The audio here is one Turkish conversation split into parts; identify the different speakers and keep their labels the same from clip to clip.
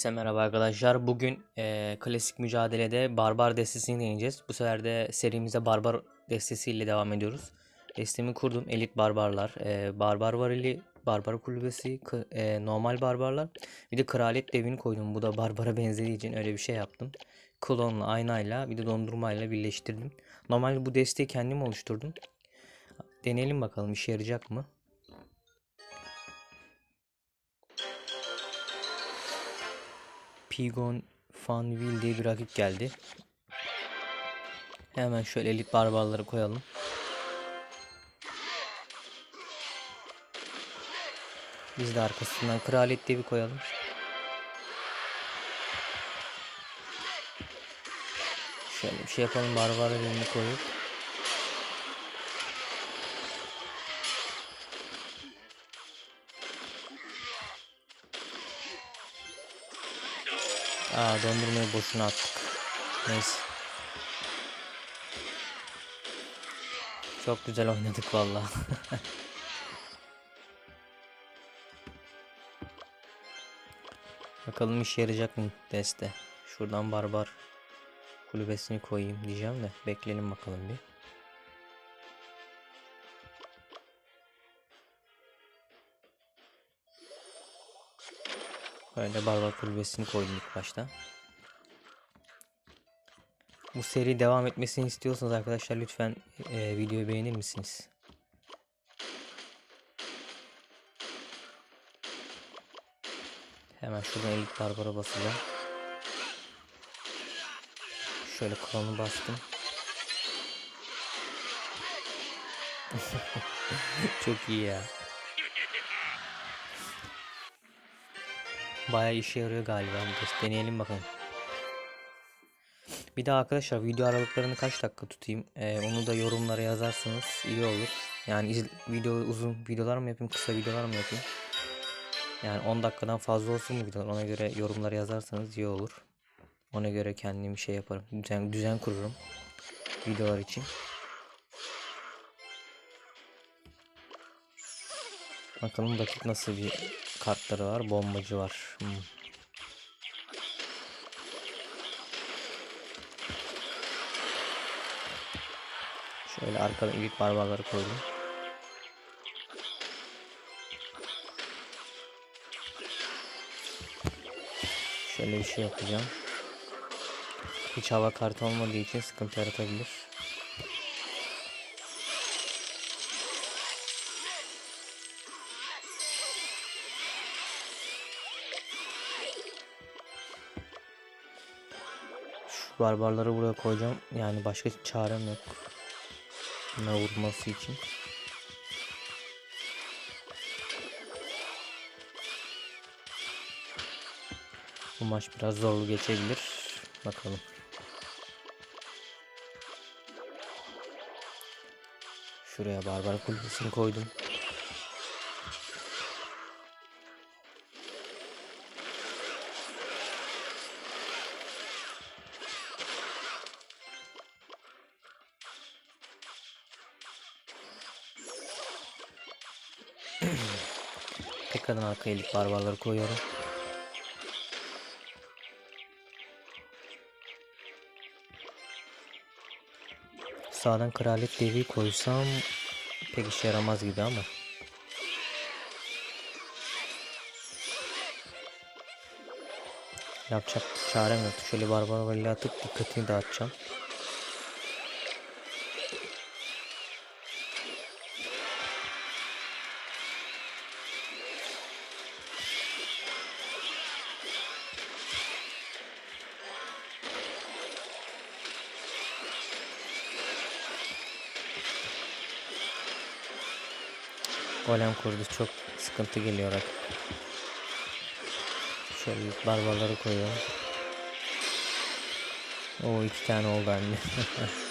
Speaker 1: Herkese merhaba arkadaşlar. Bugün eee, klasik mücadelede barbar destesini deneyeceğiz. Bu sefer de serimize barbar destesiyle devam ediyoruz. Destemi kurdum. Elit barbarlar, eee, barbar varili, barbar kulübesi, eee, normal barbarlar. Bir de kraliyet devini koydum. Bu da barbara benzediği için öyle bir şey yaptım. Klonla, aynayla, bir de dondurmayla birleştirdim. Normalde bu desteği kendim oluşturdum. Deneyelim bakalım işe yarayacak mı? Pigon Fanville diye bir rakip geldi. Hemen şöyle elit barbarları koyalım. Biz de arkasından kraliyet devi koyalım. Şöyle bir şey yapalım barbar devini koyup. Aa dondurmayı boşuna attık. Neyse. Çok güzel oynadık valla. Bakalım işe yarayacak mı deste. Şuradan barbar kulübesini koyayım diyeceğim de bekleyelim bakalım bir. Böyle barbar kulübesini koydum ilk başta. Bu seri devam etmesini istiyorsanız arkadaşlar lütfen e, videoyu beğenir misiniz? Hemen şuradan elit barbara basacağım. Şöyle klonu bastım. Çok iyi ya. Bayağı işe yarıyor galiba. test. Deneyelim bakalım. Bir de arkadaşlar video aralıklarını kaç dakika tutayım? Ee, onu da yorumlara yazarsanız iyi olur. Yani iz- video uzun videolar mı yapayım, kısa videolar mı yapayım? Yani 10 dakikadan fazla olsun mu videolar? Ona göre yorumlara yazarsanız iyi olur. Ona göre kendim şey yaparım. Düzen, düzen kururum videolar için. Bakalım rakip nasıl bir kartları var. Bombacı var. Hmm. Şöyle arkada ilk barbarları koydum. Şöyle bir şey yapacağım. Hiç hava kartı olmadığı için sıkıntı yaratabilir. Barbarları buraya koyacağım. Yani başka çarem yok. Buna vurması için. Bu maç biraz zorlu geçebilir. Bakalım. Şuraya barbar kulübesini koydum. Tekrardan arkaya elik barbarları koyuyorum. Sağdan kraliyet devi koysam pek işe yaramaz gibi ama. Yapacak çarem yok. Şöyle barbar atıp dikkatini dağıtacağım. Golem kurdu çok sıkıntı geliyor rakip. Şöyle barbarları koyuyorum. O iki tane oldu anne.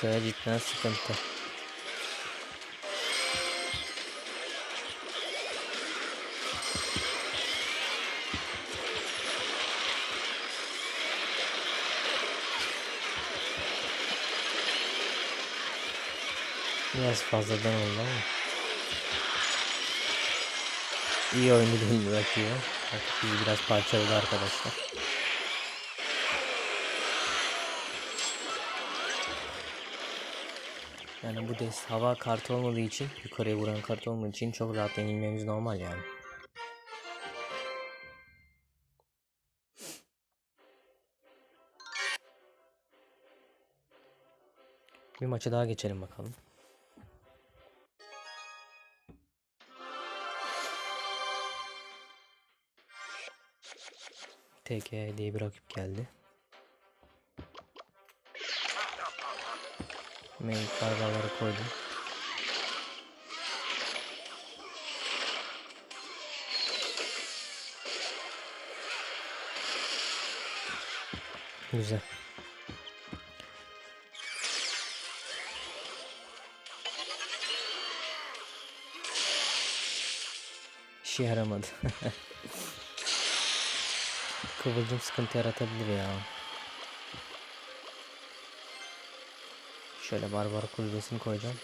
Speaker 1: Sefer cidden sıkıntı. Biraz fazladan oldu ama. iyi değil rakibi. Rakip bizi biraz parçaladı arkadaşlar. Yani bu dest hava kartı olmadığı için yukarıya vuran kart olmadığı için çok rahat yenilmemiz normal yani. Bir maça daha geçelim bakalım. TK diye bir rakip geldi. Main kargaları koydum. Güzel. İşe yaramadı. Kıvılcım sıkıntı yaratabilir ya. Şöyle barbar kulübesini koyacağım.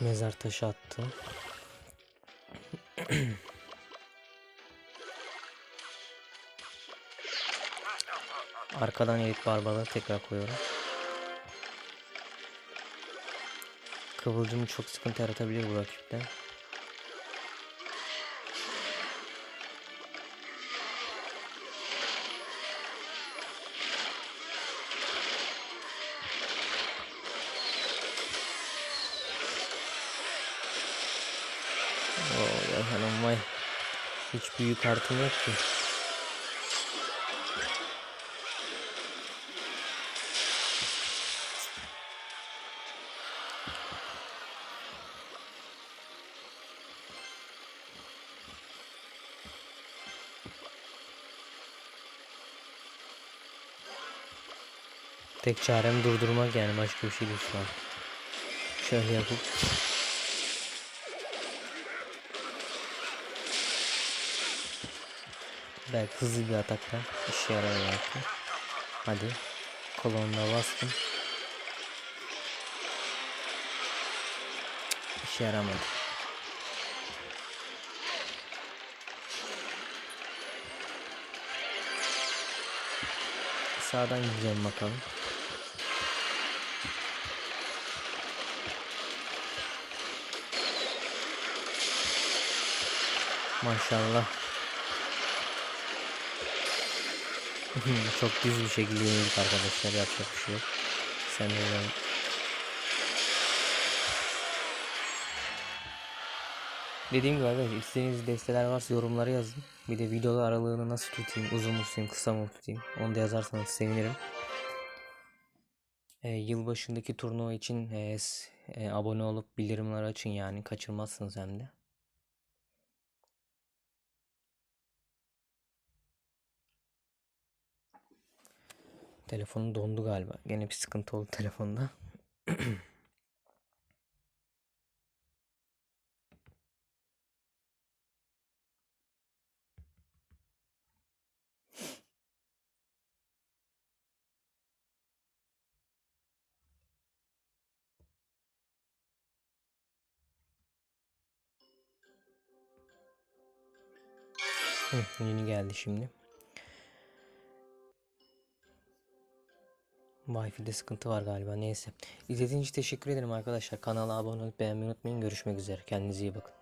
Speaker 1: Mezar taşı attım. Arkadan elit barbarları tekrar koyuyorum. Kıvılcım çok sıkıntı yaratabilir bu rakipte. Oo, vay. Hiç büyük kartım yok ki. Tek çarem durdurmak yani başka bir şey değil şu an. Şöyle yapıp Belki hızlı bir atakla işe yarar belki. Hadi. Kolonuna bastım. İşe yaramadı. Sağdan gideceğim bakalım. Maşallah. Çok düz bir şekilde yenildik arkadaşlar yapacak bir şey yok. Sen de. Dediğim gibi arkadaşlar istediğiniz desteler varsa yorumlara yazın. Bir de videoda aralığını nasıl tutayım, uzun mu tutayım, kısa mı tutayım onu da yazarsanız sevinirim. Ee, yılbaşındaki turnuva için e, e, abone olup bildirimleri açın yani kaçırmazsınız hem de. Telefonu dondu galiba. Gene bir sıkıntı oldu telefonda. Hı, yeni geldi şimdi. Wi-Fi'de sıkıntı var galiba. Neyse. İzlediğiniz için teşekkür ederim arkadaşlar. Kanala abone olup beğenmeyi unutmayın. Görüşmek üzere. Kendinize iyi bakın.